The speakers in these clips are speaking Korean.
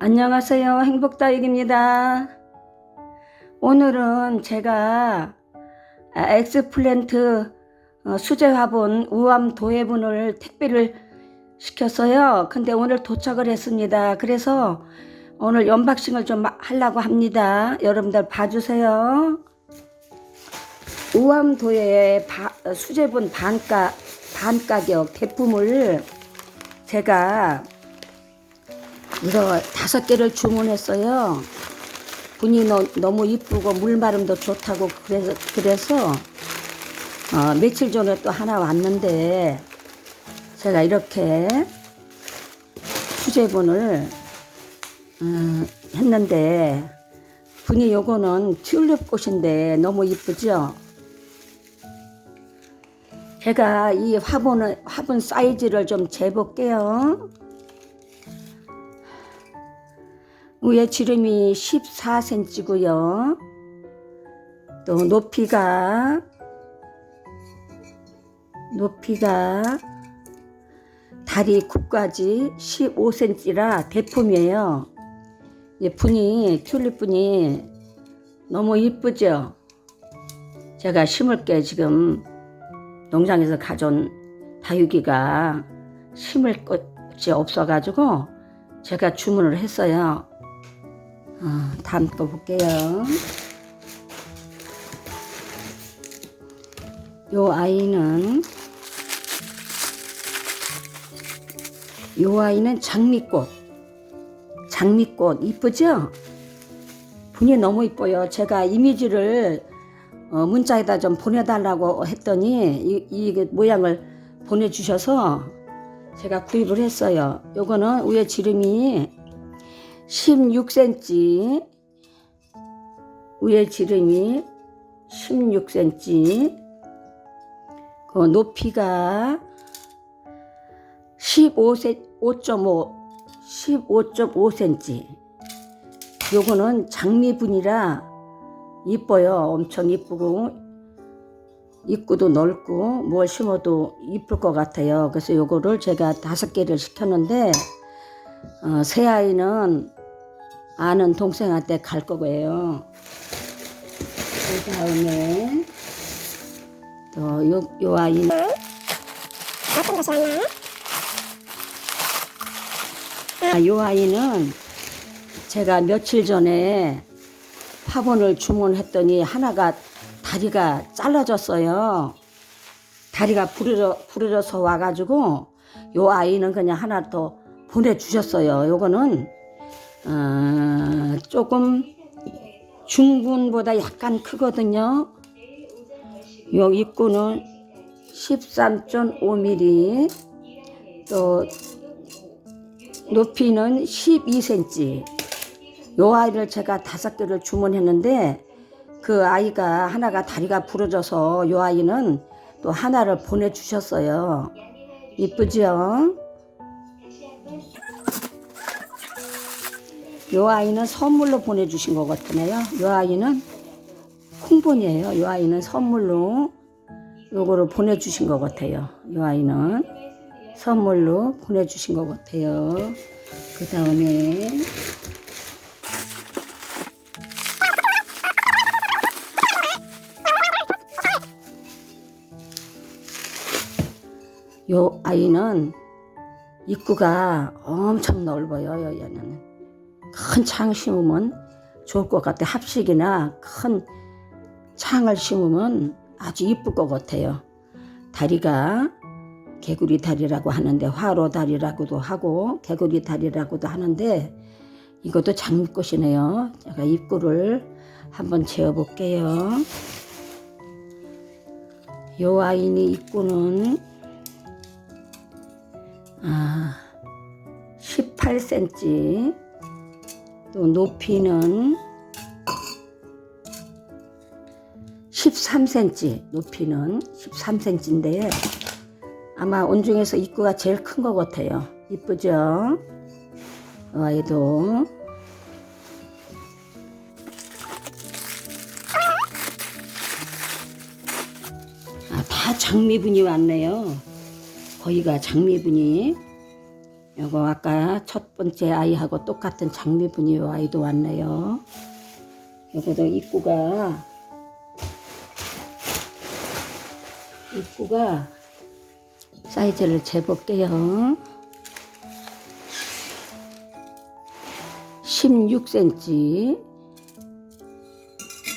안녕하세요. 행복다육입니다. 오늘은 제가 아, 엑스플랜트 어, 수제 화분 우암 도예분을 택배를 시켰어요. 근데 오늘 도착을 했습니다. 그래서 오늘 연박싱을 좀 하려고 합니다. 여러분들 봐주세요. 우암 도예의 바- 수제분 반가 반 가격 제품을 제가 이거 다섯 개를 주문했어요. 분이 너, 너무 이쁘고 물마름도 좋다고 그래서 그래서 어, 며칠 전에 또 하나 왔는데 제가 이렇게 수제분을 음, 했는데 분이 요거는 튤립 꽃인데 너무 이쁘죠? 제가 이 화분을 화분 사이즈를 좀 재볼게요. 위에 지름이 14cm고요. 또 높이가 높이가 다리 굽까지 15cm라 대품이에요. 이 분이 튤립 분이 너무 이쁘죠. 제가 심을 게 지금 농장에서 가져온 다육이가 심을 것이 없어가지고 제가 주문을 했어요. 어, 다음 거 볼게요. 요 아이는 요 아이는 장미꽃. 장미꽃 이쁘죠? 분이 너무 이뻐요. 제가 이미지를 어, 문자에다 좀 보내달라고 했더니 이, 이 모양을 보내주셔서 제가 구입을 했어요. 요거는 위에 지름이 16cm 위에 지름이 16cm 그 높이가 15cm 5.5 15.5cm 요거는 장미분이라 이뻐요. 엄청 이쁘고 입구도 넓고 뭘 심어도 이쁠 것 같아요. 그래서 요거를 제가 다섯 개를 시켰는데 어, 새 아이는 아는 동생한테 갈 거고요. 그 다음에 또 요 요 아이는 어떤 것이 왔나요? 아, 요 아이는 제가 며칠 전에 화분을 주문했더니 하나가 다리가 잘라졌어요. 다리가 부러져, 부러져서 와가지고 요 아이는 그냥 하나 더 보내주셨어요. 요거는 어, 조금 중분보다 약간 크거든요. 요 입구는 13.5mm 또 높이는 12cm. 요 아이를 제가 다섯 개를 주문했는데 그 아이가 하나가 다리가 부러져서 요 아이는 또 하나를 보내주셨어요. 이쁘죠? 요 아이는 선물로 보내주신 것 같으네요. 요 아이는 콩본이에요. 요 아이는 선물로 요거를 보내주신 것 같아요. 요 아이는 선물로 보내주신 것 같아요. 그 다음에 요 아이는 입구가 엄청 넓어요. 얘는 큰 창 심으면 좋을 것 같아. 합식이나 큰 창을 심으면 아주 이쁠 것 같아요. 다리가 개구리 다리라고 하는데 화로 다리라고도 하고 개구리 다리라고도 하는데 이것도 장미꽃이네요. 제가 입구를 한번 재어 볼게요. 요 아이니 입구는 아 18cm 또 높이는 13cm 높이는 13cm인데 아마 온 중에서 입구가 제일 큰 것 같아요. 이쁘죠? 이 아이도 아, 다 장미분이 왔네요. 거기가 장미분이 요거 아까 첫 번째 아이하고 똑같은 장미분이 요 아이도 왔네요. 요거도 입구가 입구가 사이즈를 재볼게요. 16cm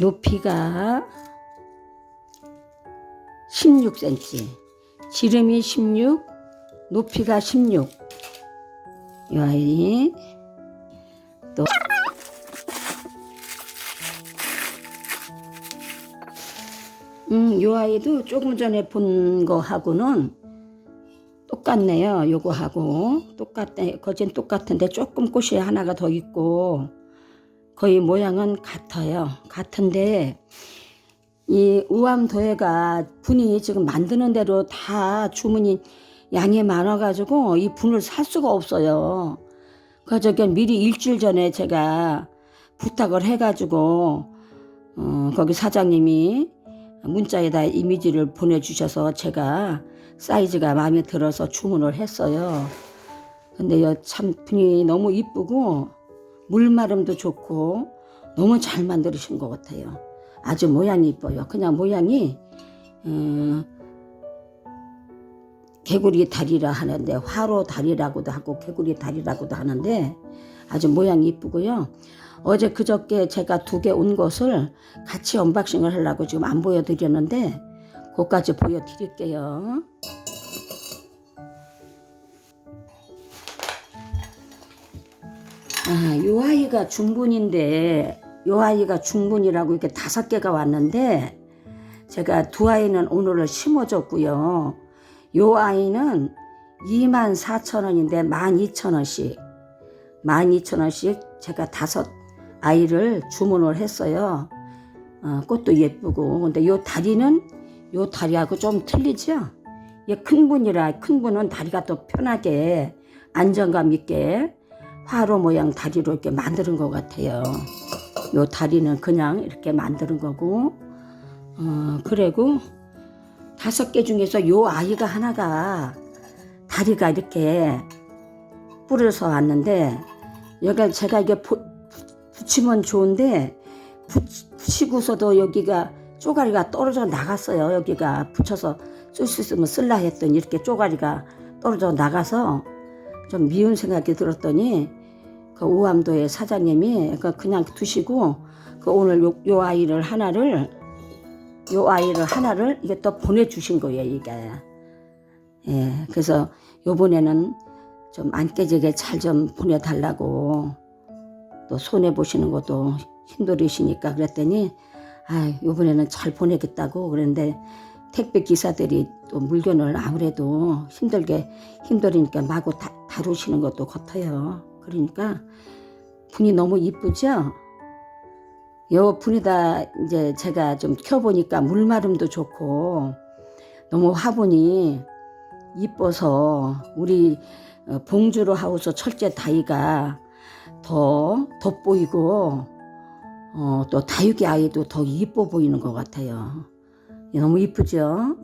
높이가 16cm 지름이 16 높이가 16 이 아이 또 음, 요 아이도 조금 전에 본 거하고는 똑같네요. 요거하고 똑같네. 거진 똑같은데 조금 꽃이 하나가 더 있고 거의 모양은 같아요. 같은데 이 우암도예가 분이 지금 만드는 대로 다 주문이 양이 많아가지고 이 분을 살 수가 없어요. 그래서 저기 미리 일주일 전에 제가 부탁을 해가지고 어, 거기 사장님이 문자에다 이미지를 보내주셔서 제가 사이즈가 마음에 들어서 주문을 했어요. 근데 요참 분이 너무 이쁘고 물마름도 좋고 너무 잘 만들으신 것 같아요. 아주 모양이 이뻐요. 그냥 모양이 음, 개구리 다리라 하는데 화로 다리라고도 하고 개구리 다리라고도 하는데 아주 모양이 이쁘고요. 어제 그저께 제가 두 개 온 것을 같이 언박싱을 하려고 지금 안 보여드렸는데 그것까지 보여드릴게요. 아, 요 아이가 중분인데 요 아이가 중분이라고 이렇게 다섯 개가 왔는데 제가 두 아이는 오늘을 심어줬고요. 요 아이는 2만 4천 원인데 1만 2천 원씩 1만 2천 원씩 제가 다섯 아이를 주문을 했어요. 어, 꽃도 예쁘고 근데 요 다리는 요 다리하고 좀 틀리죠? 얘큰 분이라 큰 분은 다리가 더 편하게 안정감 있게 화로 모양 다리로 이렇게 만드는 것 같아요. 요 다리는 그냥 이렇게 만드는 거고 어, 그리고 다섯 개 중에서 요 아이가 하나가 다리가 이렇게 뿌려서 왔는데 여기가 제가 이게 보- 붙이면 좋은데 붙- 붙이 고서도 여기가 쪼가리가 떨어져 나갔어요. 여기가 붙여서 쓸 수 있으면 쓸라 했더니 이렇게 쪼가리가 떨어져 나가서 좀 미운 생각이 들었더니 그 우암도의 사장님이 그 그냥 두시고 그 오늘 요, 요 아이를 하나를 요 아이를 하나를 이게 또 보내주신 거예요 이게 예 그래서 요번에는 좀 안 깨지게 잘 좀 보내달라고 또 손해 보시는 것도 힘들으시니까 그랬더니 아 요번에는 잘 보내겠다고 그랬는데 택배 기사들이 또 물건을 아무래도 힘들게 힘들으니까 마구 다, 다루시는 것도 같아요. 그러니까 분이 너무 이쁘죠? 요 분이다 이제 제가 좀 켜보니까 물마름도 좋고 너무 화분이 이뻐서 우리 어, 봉주로 하우스 철제 다이가 더 돋보이고 어, 또 다육이 아이도 더 이뻐 보이는 것 같아요. 너무 이쁘죠?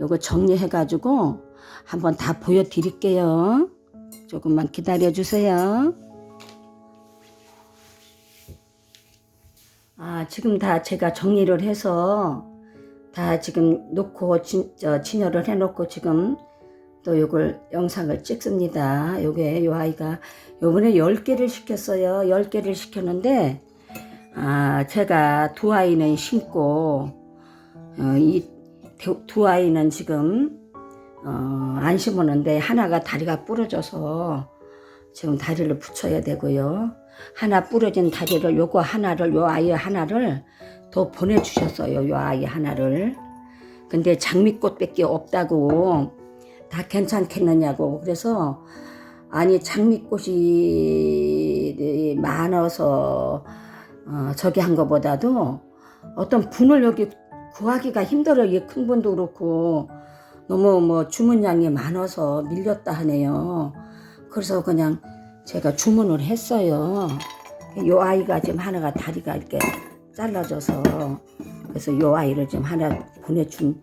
요거 정리해가지고 한번 다 보여드릴게요. 조금만 기다려주세요. 아, 지금 다 제가 정리를 해서 다 지금 놓고 진, 저, 진열을 해놓고 지금 또 요걸 영상을 찍습니다. 요게 요 아이가 요번에 10개를 시켰어요. 10개를 시켰는데 아, 제가 두 아이는 심고 어, 이두 아이는 지금 어, 안 심었는데 하나가 다리가 부러져서 지금 다리를 붙여야 되고요. 하나 부러진 다리를 요거 하나를 요 아이 하나를 더 보내주셨어요. 요 아이 하나를. 근데 장미꽃밖에 없다고 다 괜찮겠느냐고 그래서 아니 장미꽃이 많아서 어, 저기 한 것보다도 어떤 분을 여기 구하기가 힘들어요. 이큰 분도 그렇고 너무 뭐 주문량이 많아서 밀렸다 하네요. 그래서 그냥 제가 주문을 했어요. 요 아이가 지금 하나가 다리가 이렇게 잘라져서 그래서 요 아이를 지금 하나 보내준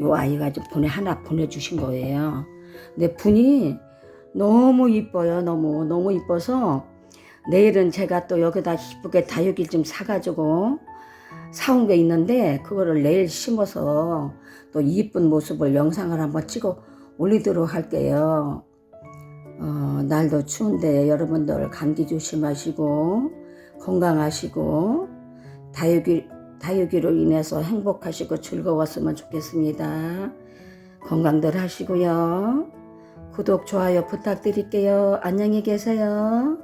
요 아이가 지금 보내 하나 보내주신 거예요. 근데 분이 너무 이뻐요. 너무 너무 이뻐서 내일은 제가 또 여기다 이쁘게 다육이 좀 사가지고 사온 게 있는데 그거를 내일 심어서 또 이쁜 모습을 영상을 한번 찍어 올리도록 할게요. 어, 날도 추운데 여러분들 감기 조심하시고 건강하시고 다육이 다육이로 인해서 행복하시고 즐거웠으면 좋겠습니다. 건강들 하시고요. 구독, 좋아요 부탁드릴게요. 안녕히 계세요.